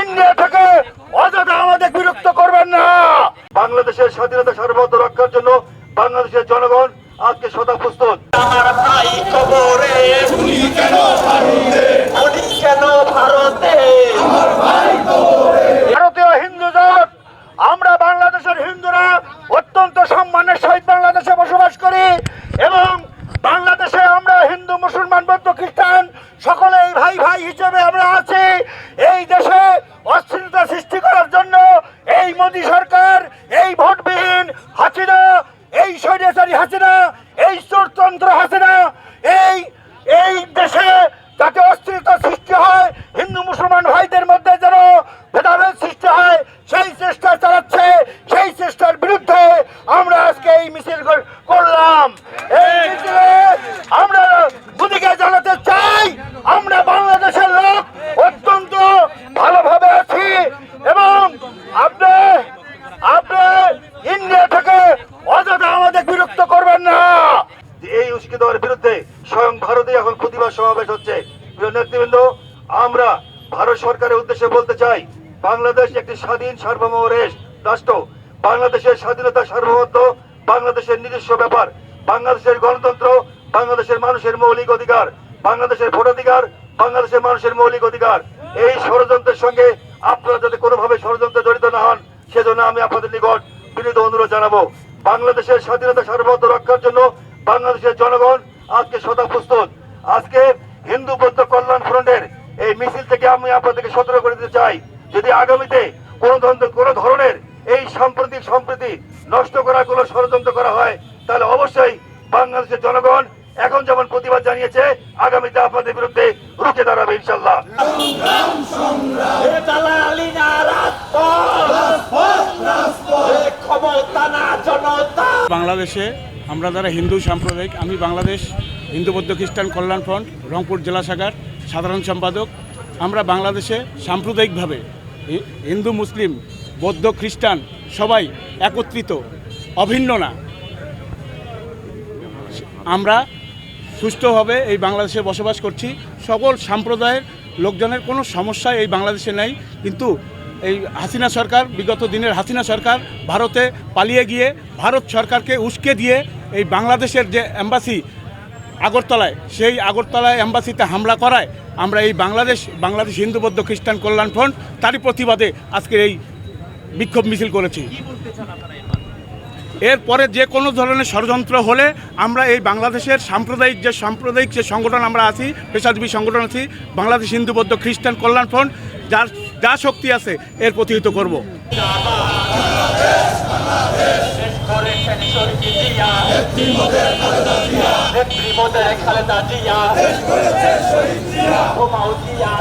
India থেকে অযথা আমাদের বিরক্ত করবেন না। বাংলাদেশের স্বাধীনতা সর্বত্র রক্ষার জন্য বাংলাদেশের জনগণ আজকে সদা প্রস্তুত আমার ভাই কেন ভারতে? উনি কেন ভারতে? আমার ভাই ভারতীয় হিন্দু আমরা বাংলাদেশের হিন্দুরা অত্যন্ত সম্মানের সহিত বাংলাদেশে বসবাস করি এবং বাংলাদেশে আমরা হিন্দু মুসলমান বৌদ্ধ খ্রিস্টান সকলেই ভাই ভাই হিসেবে মোদী সরকার এই ভোটবিহীন হাসিনা এই স্বৈরাচারী হাসিনা এই চোরতন্ত্র হাসিনা এই এই দেশে যাতে অস্থিরতা সৃষ্টি হয় হিন্দু মুসলমান ভাইদের মধ্যে যেন ভেদাভেদ সৃষ্টি হয় সেই চেষ্টা চালাচ্ছে সেই চেষ্টার বিরুদ্ধে আমরা আজকে এই মিছিল কর- করলাম এই মিছিলে আমরা মোদীকে জানাতে চাই আমরা বাংলাদেশের লোক অত্যন্ত ভালোভাবে আছি এবং আপনি আপনি ইন্ডিয়া থেকে অযথা আমাদের বিরক্ত করবেন না এই উস্কে দেওয়ার বিরুদ্ধে স্বয়ং ভারতে এখন প্রতিবাদ সমাবেশ হচ্ছে। নেতৃবৃন্দ, আমরা ভারত সরকারের উদ্দেশ্যে বলতে চাই, বাংলাদেশ একটি স্বাধীন সার্বভৌম রেস রাষ্ট্র। বাংলাদেশের স্বাধীনতা সার্বভৌমত্ব, বাংলাদেশের নিজস্ব ব্যাপার, বাংলাদেশের গণতন্ত্র, বাংলাদেশের মানুষের মৌলিক অধিকার, বাংলাদেশের ভোটাধিকার, বাংলাদেশের মানুষের মৌলিক অধিকার। এই ষড়যন্ত্রের সঙ্গে আপনারা যাতে কোনোভাবে ষড়যন্ত্রে জড়িত না হন, সেজন্য আমি আপনাদের নিকট বিনীত অনুরোধ জানাব। বাংলাদেশের স্বাধীনতা সার্বভৌমত্ব রক্ষার জন্য বাংলাদেশের জনগণ আজকে সদা প্রস্তুত। আজকে হিন্দু বৌদ্ধ কল্যাণ ফ্রন্টের এই মিছিল থেকে আমি আপনাদেরকে সতর্ক করে দিতে চাই। যদি আগামীতে কোনো ধরনের কোনো ধরনের এই সাম্প্রতিক সম্প্রীতি নষ্ট করার কোনো ষড়যন্ত্র করা হয় তাহলে অবশ্যই বাংলাদেশের জনগণ এখন যেমন প্রতিবাদ জানিয়েছে আগামীতে আপনাদের বিরুদ্ধে রুখে দাঁড়াবে ইনশাল্লাহ বাংলাদেশে আমরা যারা হিন্দু সাম্প্রদায়িক আমি বাংলাদেশ হিন্দু বৌদ্ধ খ্রিস্টান কল্যাণ ফ্রন্ট, রংপুর জেলা শাখার সাধারণ সম্পাদক। আমরা বাংলাদেশে সাম্প্রদায়িকভাবে হিন্দু, মুসলিম, বৌদ্ধ, খ্রিস্টান সবাই একত্রিত, অভিন্ন না। আমরা সুষ্ঠুভাবে এই বাংলাদেশে বসবাস করছি। সকল সম্প্রদায়ের লোকজনের কোনো সমস্যা এই বাংলাদেশে নেই। কিন্তু এই হাসিনা সরকার, বিগত দিনের হাসিনা সরকার ভারতে পালিয়ে গিয়ে, ভারত সরকারকে উস্কে দিয়ে এই বাংলাদেশের যে অ্যাম্বাসি আগরতলায় সেই আগরতলায় অ্যাম্বাসিতে হামলা করায় আমরা এই বাংলাদেশ বাংলাদেশ হিন্দু বৌদ্ধ খ্রিস্টান কল্যাণ ফ্রন্ট তারই প্রতিবাদে আজকের এই বিক্ষোভ মিছিল করেছি। এরপরে যে কোনো ধরনের ষড়যন্ত্র হলে আমরা এই বাংলাদেশের সাম্প্রদায়িক যে সাম্প্রদায়িক যে সংগঠন আমরা আছি পেশাজীবী সংগঠন আছি বাংলাদেশ হিন্দু বৌদ্ধ খ্রিস্টান কল্যাণ ফ্রন্ট যার যা শক্তি আছে এর প্রতিহিত করব। করেছেন স্বর্গী জিয়া নেত্রী মোদের খালেদা জিয়া ঘুমাও জিয়া